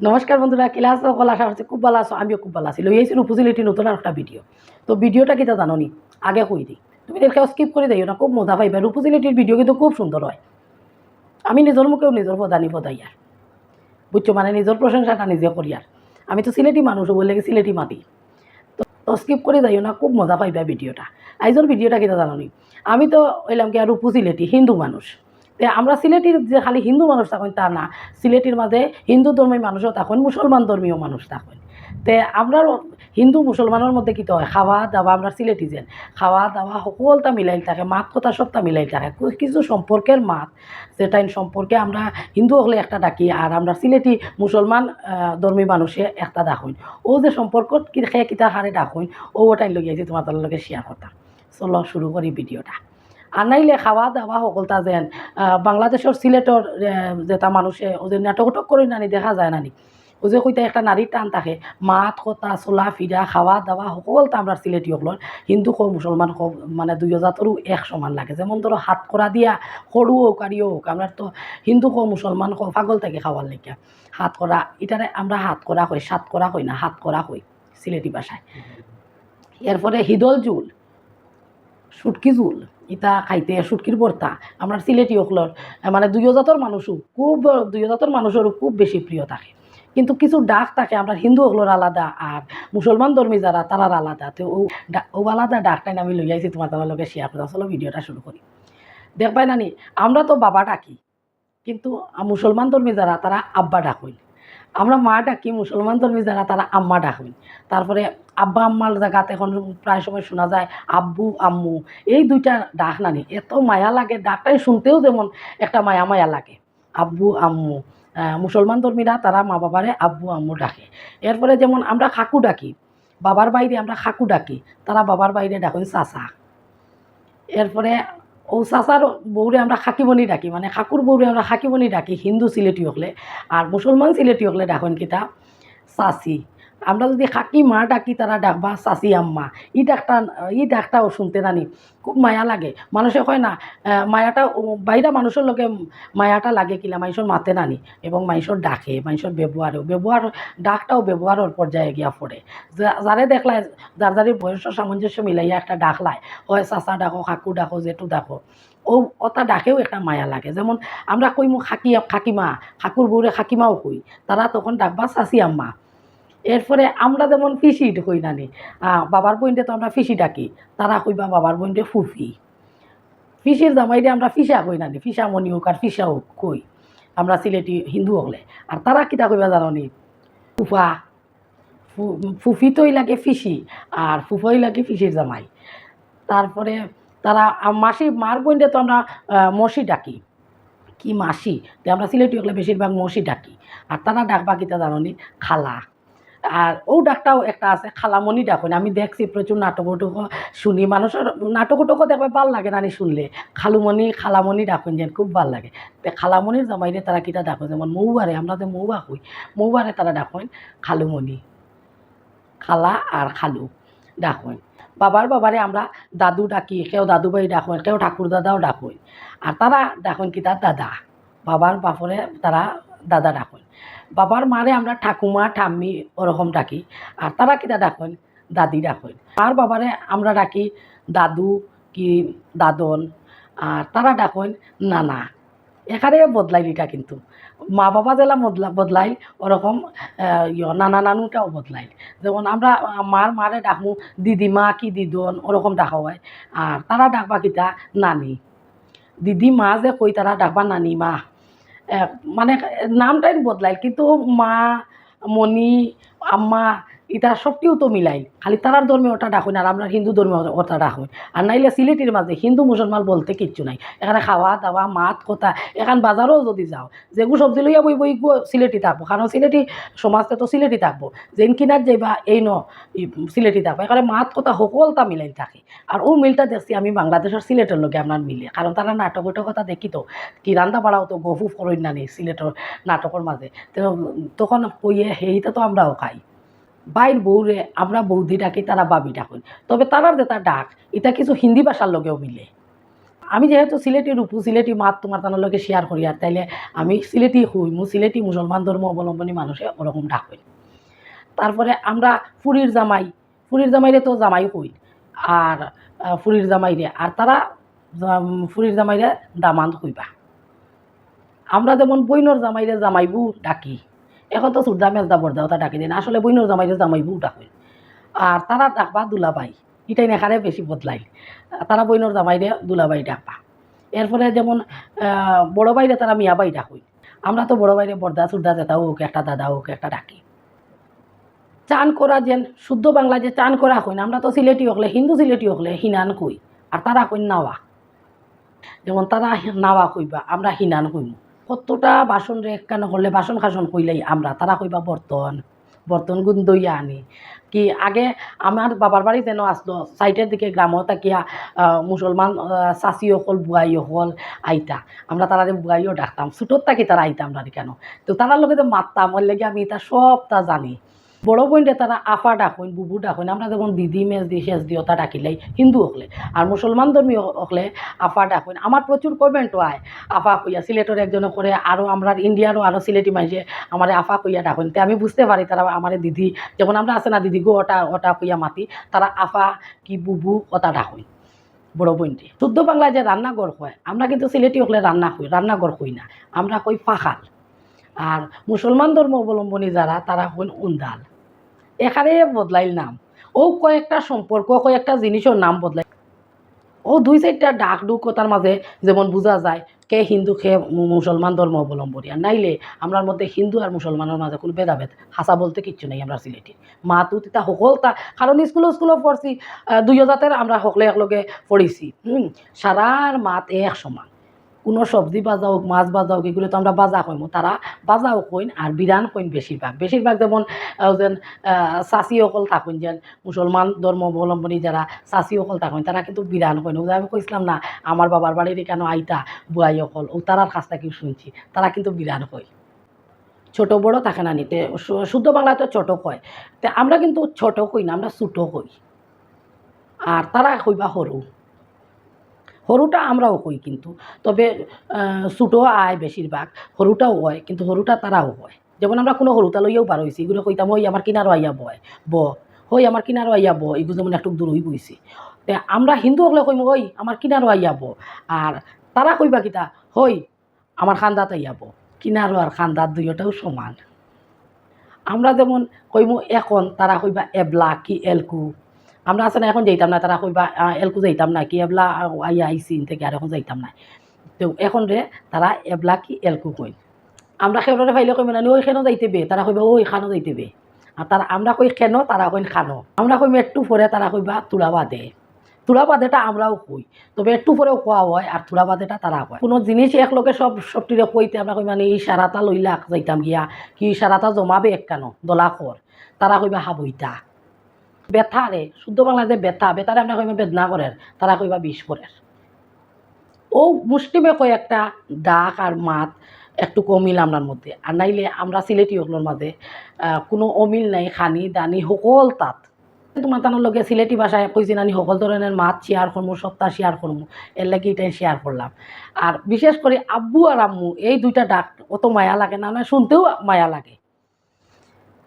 নমস্কার বন্ধুরা ক্লাস সকল আশা করছি খুব ভালো আছো, আমিও খুব ভালো আছি। লই আইছি উপজিলিটি নতুন একটা ভিডিও তো ভিডিওটা কিতা জানো নি আগে কই দিই। তুমি দেখে স্কিপ করে দিও না, খুব মজা পাইবা। উপজিলিটির ভিডিও কিন্তু খুব সুন্দর হয়। আমি নিজের মুখেও নিজের পদানি পদাই আর বুঝছ মানে নিজের প্রশংসাটা নিজে করি আর আমি তো সিলেটি মানুষ বলে সিলেটি মাতি তো স্কিপ করে যাইও না, খুব মজা পাইবা ভিডিওটা আইজর ভিডিওটা কিতা জানো নি আমি তো হইলাম কি আর উপজিলিটি হিন্দু মানুষ আমরা সিলেটির যে খালি হিন্দু মানুষ থাকেন, তা না। সিলেটির মাঝে হিন্দু ধর্মী মানুষও থাকেন, মুসলমান ধর্মীয় মানুষ থাকেন। তে, আমরা হিন্দু মুসলমানের মধ্যে কি হয়? খাওয়া দাওয়া আমরা সিলেটি যেন। খাওয়া দাওয়া সকলটা মিলাই থাকে, মাত কথা সবটা মিলাই থাকে। কিছু সম্পর্কের মাত, যেটা সম্পর্কে আমরা হিন্দু হলে একটা ডাকি, আর আমরা সিলেটি মুসলমান ধর্মী মানুষে একটা ডাকুন। ও যে সম্পর্ক কি খে কিতা হারে ডাকুন, ও ওটাই লগে তোমার তার লগে শেয়ার করতাম। চলো, শুরু করি ভিডিওটা। আর নাইলে খাওয়া দাওয়া সকলটা যেন বাংলাদেশের সিলেটর যেটা মানুষে ও যে নাটক উটক করে নানি দেখা যায় নানি। ও যে কইতা একটা নারীর টান থাকে, মাত কথা, চোলা ফিরা খাওয়া দাওয়া সকলটা আমরা সিলেটি সকলের হিন্দু হোক মুসলমান হোক মানে দুই জাতরও এক সমান লাগে। যেমন ধরো হাত করা দিয়া সরু হোক আরিও হোক আমরা তো হিন্দু হোক মুসলমান হোক পাগল থাকে খাওয়ার লেগে হাত করা এটারে আমরা হাত করা হই সাত করা হই না, হাত করা হই সিলেটি ভাষায়। এরপরে হিদল জুল সুটকি জুল। ইটা খাইতে সুটকির ভর্তা। আমরা সিলেটি অকলর মানে দুই জাতর মানুষও খুব দুই জাতর মানুষেরও খুব বেশি প্রিয় থাকে। কিন্তু কিছু ডাক থাকে আমরা হিন্দু অকলর আলাদা আর মুসলমান ধর্মী যারা তারার আলাদা। তো ও ও আলাদা ডাকটাই আমি লই আইছি তোমার তোমার লগে শেয়ার করতে চলো ভিডিওটা শুরু করি। দেখবাই নানি আমরা তো বাবা ডাকি, কিন্তু মুসলমান ধর্মী যারা তারা আব্বা ডাকুন আমরা মা ডাকি মুসলমান ধর্মী যারা তারা আম্মা ডাকুন তারপরে আব্বা আম্মার জায়গাতে এখন প্রায় সময় শোনা যায়, আব্বু, আম্মু, এই দুইটা ডাক নানি। এত মায়া লাগে, ডাকটাই শুনতেও যেমন একটা মায়া মায়া লাগে। আব্বু, আম্মু মুসলমান ধর্মীরা তারা মা বাবারে আব্বু, আম্মু ডাকে। এরপরে যেমন আমরা খাকু ডাকি, বাবার বাইরে আমরা খাকু ডাকি, তারা বাবার বাইরে ডাকুন চাচা। এরপরে ও চাচার বউরে আমরা খাকিবনি ডাকি মানে খাকুর বউরে আমরা খাকিবনি ডাকি, হিন্দু সিলেটি হকলে আর মুসলমান সিলেটি হকলে ডাকেন কিতা, চাচি। আমরা যদি খাকি মা ডাকি, তারা ডাকবা চাচি আম্মা ই ডাকটা ই ডাকটাও শুনতে নানি খুব মায়া লাগে। মানুষে কয় না মায়াটা বাইরা মানুষের লগে মায়াটা লাগে কিলা মানুষের মাতে নানি এবং মানুষের ডাকে মানুষের ব্যবহারেও ব্যবহার ডাকটাও ব্যবহারের পর্যায়ে গিয়া পড়ে যারে দেখলায় যার যারে বয়সের সামঞ্জস্য মিলাইয়া একটা ডাকলায় হয় চাচা ডাকো, কাকু ডাকো, জেঠু ডাকো। ও, ওটা ডাকেও একটা মায়া লাগে। যেমন, আমরা কই, মোক খাকি খাকিমা খাকুর বউরে খাকিমাও কই। তারা তখন ডাকবা চাচি আম্মা। এরপরে আমরা যেমন ফিসি কই নানি বাবার বইনটে তো আমরা ফিসি ডাকি, তারা কইবা বাবার বইনটে ফুফি। ফিসির জামাইরে আমরা ফিসা কই নানি ফিসা মনি হোক আর ফিসা হোক কই, আমরা সিলেটি হিন্দু হলে। আর তারা কিতা কইবা জানো নি, ফুফা ফুফি তৈ লাগে ফিসি আর ফুফাই লাগে ফিসির জামাই। তারপরে তারা মাসি, মার বইনটে তো আমরা মসি ডাকি। কি মাসি? তো আমরা সিলেটি হলে বেশিরভাগ মসি ডাকি। আর তারা ডাকবা কিতা জানো খালা। আর ও ডাকটাও একটা আছে, খালামণি ডাকুন। আমি দেখছি প্রচুর নাটক শুনি মানুষের নাটক উটকও দেখবে, ভালো লাগে নানি শুনলে। খালুমণি, খালামণি ডাকুন যেন, খুব ভালো লাগে। খালামণির জামাইরে তারা কিটা ডাকো? যেমন মৌবারে আমরা যে মৌবা হই মৌবারে তারা ডাকুন, খালুমণি, খালা আর খালু ডাকুন। বাবার বাবারে আমরা দাদু ডাকি, কেউ দাদুবাই ডাকুন, কেউ ঠাকুর দাদাও ডাকুন। আর তারা ডাকুন কি তার দাদা? বাবার বাপরে তারা দাদা ডাকুন। বাবার মারে আমরা ঠাকুমা, ঠাম্মি ওরকম ডাকি। আর তারা কিতা ডাকুন? দাদি ডাকুন। আর বাবারে আমরা ডাকি দাদু কি দাদন। আর তারা ডাকুন নানা। এখানে বদলাইল এটা কিন্তু। মা বাবা জেলা বদলা বদলাইল, ওরকম নানা নানুটাও বদলাইল। যেমন আমরা, মার মারে ডাকমু, দিদিমা কি দিদন, ওরকম ডাকা হয়। আর তারা ডাকবা কিতা? নানি। দিদি মা যে কই তারা ডাকবা? নানি মা মানে নামটাই বদলাইল কিন্তু মা মণি আম্মা ইটা সবটিও তো মিলাই খালি তারার ধর্মে ওটা ডাকুন আর আমরা হিন্দু ধর্মে ওটা ডাকুন। আর নাইলে সিলেটির মাঝে হিন্দু মুসলমান বলতে কিচ্ছু নাই। এখানে খাওয়া দাওয়া, মাত কথা, এখান বাজারও যদি যাও যেগু সবজি লইয়া বই বই সিলেটি থাকব। কারণ সিলেটি সমাজতে তো সিলেটি থাকব। যেন কিনার যাইবা, এই ন সিলেটি থাকব। এখানে মাত কথা সকলটা মিলাই থাকে। আর ও মিলটা দেখছি আমি বাংলাদেশের সিলেটের লগে আপনার মিলে কারণ তারা নাটক কথা দেখি তো। কি রান্দা বাড়াও তো গফু ফরই নানি সিলেটের নাটকের মাঝে। তো তখন কইয়ে, সেইটা তো আমরাও খাই। বাইর বউরে আমরা বৌদি ডাকি, তারা বাবি ডাকুন। তবে তারার যেটা ডাক, এটা কিছু হিন্দি ভাষার লগেও মিলে। আমি যেহেতু সিলেটি রূপু, সিলেটি মাত তোমার তানোর লগে শেয়ার করি, আর তাইলে আমি সিলেটি হই, মু সিলেটি মুসলমান ধর্ম অবলম্বনী মানুষে ওরকম ডাক হই তারপরে আমরা ফুরির জামাই, ফুরির জামাইরে তো জামাই হই, আর ফুরির জামাইরে, আর তারা ফুরির জামাইরে দামান হইবা। আমরা যেমন বইনর জামাইরে জামাইবু ডাকি। এখন তো সুরদা মেজদা বর্দা ওটা ডাকি দিন আসলে বইনর জামাইরে জামাইবু ডাকুন আর তারা ডাকবা দুলাবাই এটাই নেখারে বেশি বদলাই তারা বইনর জামাইরে দুলাবাই ডাকবা। এরপরে যেমন বড় বাইরে তারা মিয়াবাই ডাকুন আমরা তো বড় বাইরে বর্দা, সুরদা জেতা হোক, একটা দাদা হোক, একটা ডাকি। চান করা যেন, শুদ্ধ বাংলা যে চান করা কইন আমরা তো সিলেটি হকলে, হিন্দু সিলেটি হকলে হিনান কই। আর তারা কইন নাওয়া। যেমন তারা নাওয়া কইবা, আমরা হিনান কইম। কতটা বাসন রে কেন করলে? বাসন খাসন কইলেই আমরা, তারা কইবা বর্তন বর্তন গুণ আনি। কি আগে আমার বাবার বাড়ি যেন আসলো সাইডের দিকে গ্রামও তাকিয়া মুসলমান চাষি হল বুয়াই হল, আইতা। আমরা তারা বুয়াইও ডাকতাম। ছুটোর থাকি তারা আইতাম আমরা কেন? তো তারার লগে তো মারতাম, ওর লেগে আমি তা সবটা জানি। বড় বোনটা তারা আফা ডাকুন, বুবু ডাকুন, আমরা যেমন দিদি মেজ দি শেষ দি ওটা ডাকিলাই হিন্দু হকলে, আর মুসলমান ধর্মী হকলে আফা ডাকুন। আমার প্রচুর কমেন্টও আয়, আফা কইয়া, সিলেটের একজনে করে আরও আমরা ইন্ডিয়ারও আরও সিলেটি মানুষে আমার আফা কইয়া ডাকুন। তে আমি বুঝতে পারি তারা আমার দিদি, যেমন আমরা আছে না দিদি গো ওটা ওটা কইয়া মাতি, তারা আফা কি বুবু ওটা ডাকুন, বড় বোনটি। শুদ্ধ বাংলায় যে রান্নাঘর হয়, আমরা কিন্তু সিলেটি হকলে রান্না হই রান্নাঘর হই না, আমরা কই পাখাল। আর মুসলমান ধর্ম অবলম্বনী যারা, তারা হইন উন্দাল। এখানে বদলাইল নাম। ও কয়েকটা সম্পর্ক, কয়েকটা জিনিসের নাম বদলাই ও দুই চারটা ডাক ডুক তার মাঝে যেমন বোঝা যায়, কে হিন্দু, কে মুসলমান ধর্ম অবলম্বনী আর নাইলে আমরার মধ্যে হিন্দু আর মুসলমানের মাঝে কোনো ভেদাভেদ, হাসা বলতে কিচ্ছু নেই আমরা সিলেটি। মা তু তিতা সকল তা, কারণ স্কুলে স্কুলেও পড়ছি দুই হাজারের আমরা সকলে একলগে পড়েছি। সারার মাত এক সমান। কোনো সবজি বাজা হোক, মাছ বাজা হোক, এগুলো তো আমরা বাজা কইম। তারা বাজাও কইন আর বিরান কইন বেশিরভাগ। বেশিরভাগ যেমন যেন চাষি অকল থাকুন যেন মুসলমান ধর্ম অবলম্বনী যারা চাষি অকল থাকুন তারা কিন্তু বিরান কইন। ওদের আমি কইছিলাম না, আমার বাবার বাড়ির কেন আইতা বুয়াই অকল ও তারার কাছ থেকে শুনছি, তারা কিন্তু বিরান কই ছোট বড় থাকে না নিতে শুদ্ধ বাংলাতে ছোট কয়। তে আমরা কিন্তু ছোট কই না, আমরা ছোটো কই। আর তারা কইবা সরু। সরুটা আমরাও কই কিন্তু। তবে ছোটো আয় বেশিরভাগ। সরুটাও হয়, কিন্তু সরুটা তারাও হয়। যেমন আমরা কোনো সরুটা লইয়াও পার হয়েছি এগুলো কইতাম, ওই আমার কিনারও আইয়া বয়, ব। হই আমার কিনারও আইয়া ব। এগুলো যেমন একটু দূর হয়ে বইছি আমরা হিন্দু হলে কইম, ওই আমার কিনারও আইয়া ব। আর তারা কইবা কিতা, হই, আমার খান্দাত আইয়া ব। কিনারও আর খান্দাত দুইটাও সমান। আমরা যেমন কইমু, এখন তারা কইবা এবলা কি এলকু আমরা না এখন যাইতাম না, তারা কইবা এলকু যাইতাম না, কি এবলা আইয়া আইসি থেকে, আর এখন যাইতাম না তো এখন রে, তারা এবলা কি এলকু কই আমরা সেউরে ফাইলে কইবে না ওই খেনো যাইতে বে। তারা কইবা, ওই খানো যাইতে বে। আর তারা, আমরা কই খেনো, তারা কইন খানো। আমরা কই একটু পরে তারা কইবা, তুলা বাদে। তুলা বাদেটা আমরাও কই, তবে একটু পরেও খোয়া হয়, আর তুলা বাদেটা তারা কয়। কোনো জিনিস একলগে সব, সবটিরে কইতে আমরা কই মানে ইশারাটা লইলা যাইতাম গিয়া, কি ইশারাটা জমাবে এক কেন, দলা কর তারা কইবা, হাবইতা। ব্যথা রে, শুদ্ধ বাংলা যে ব্যথা বেতারে আমরা কইবা বেদনা করের, তারা কইবা বিষ করের। ও মুসলিমে কয় একটা ডাক আর মাত একটু কমিল আমরার মধ্যে, আর নাইলে আমরা সিলেটি ওগুলোর মাঝে কোনো অমিল নাই, খানি, দানি, সকল তাত। তোমার তানোর লগে সিলেটি ভাষায় কইছি নানি, সকল ধরনের মাত শেয়ার করব সপ্তাহ শেয়ার করব এর লাগে এটাই শেয়ার করলাম। আর বিশেষ করে আব্বু আর আম্মু, এই দুইটা ডাক অত মায়া লাগে না না শুনতেও মায়া লাগে।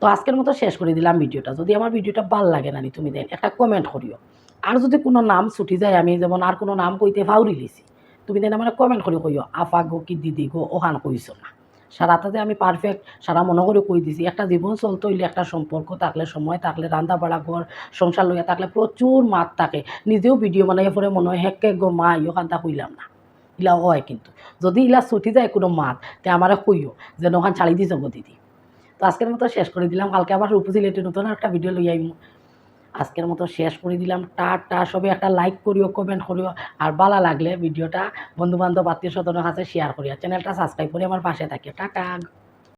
তো আজকের মতো শেষ করে দিলাম ভিডিওটা। যদি আমার ভিডিওটা ভালো লাগে নানি, তুমি দেন একটা কমেন্ট করিও। আর যদি কোনো নাম ছুটি যায়, আমি যেমন আর কোনো নাম কইতে ফাউরি লিছি, তুমি দেন আমার কমেন্ট করে কইও, আফা গো কি দিদি গো ওখান কইছো না। সারাটা যে আমি পারফেক্ট সারা মনে করে কই দিছি, একটা জীবন চলতে হইলে একটা সম্পর্ক থাকলে, সময় থাকলে রান্না বাড়া ঘর, সংসার লইয়া থাকলে প্রচুর মাত থাকে। নিজেও ভিডিও বানাইয়া পরে মনে হয় হেকে গো মা ইয়োখানটা কইলাম না। ইলা হয় কিন্তু। যদি ইলা ছুটি যায় কোনো মাত, তে আমারে কইও যে ওখান ছাড়ি দিছ গো দিদি। তো আজকের মতো শেষ করে দিলাম। কালকে আবার উপজিলেটে নতুন একটা ভিডিও লই আইব আজকের মতো শেষ করে দিলাম। টা টা সবে একটা লাইক করিও কমেন্ট করিও। আর ভালো লাগলে ভিডিওটা বন্ধুবান্ধব আত্মীয় স্বজনের কাছে শেয়ার করিও চ্যানেলটা সাবস্ক্রাইব করে আমার পাশে থাকে টাটা।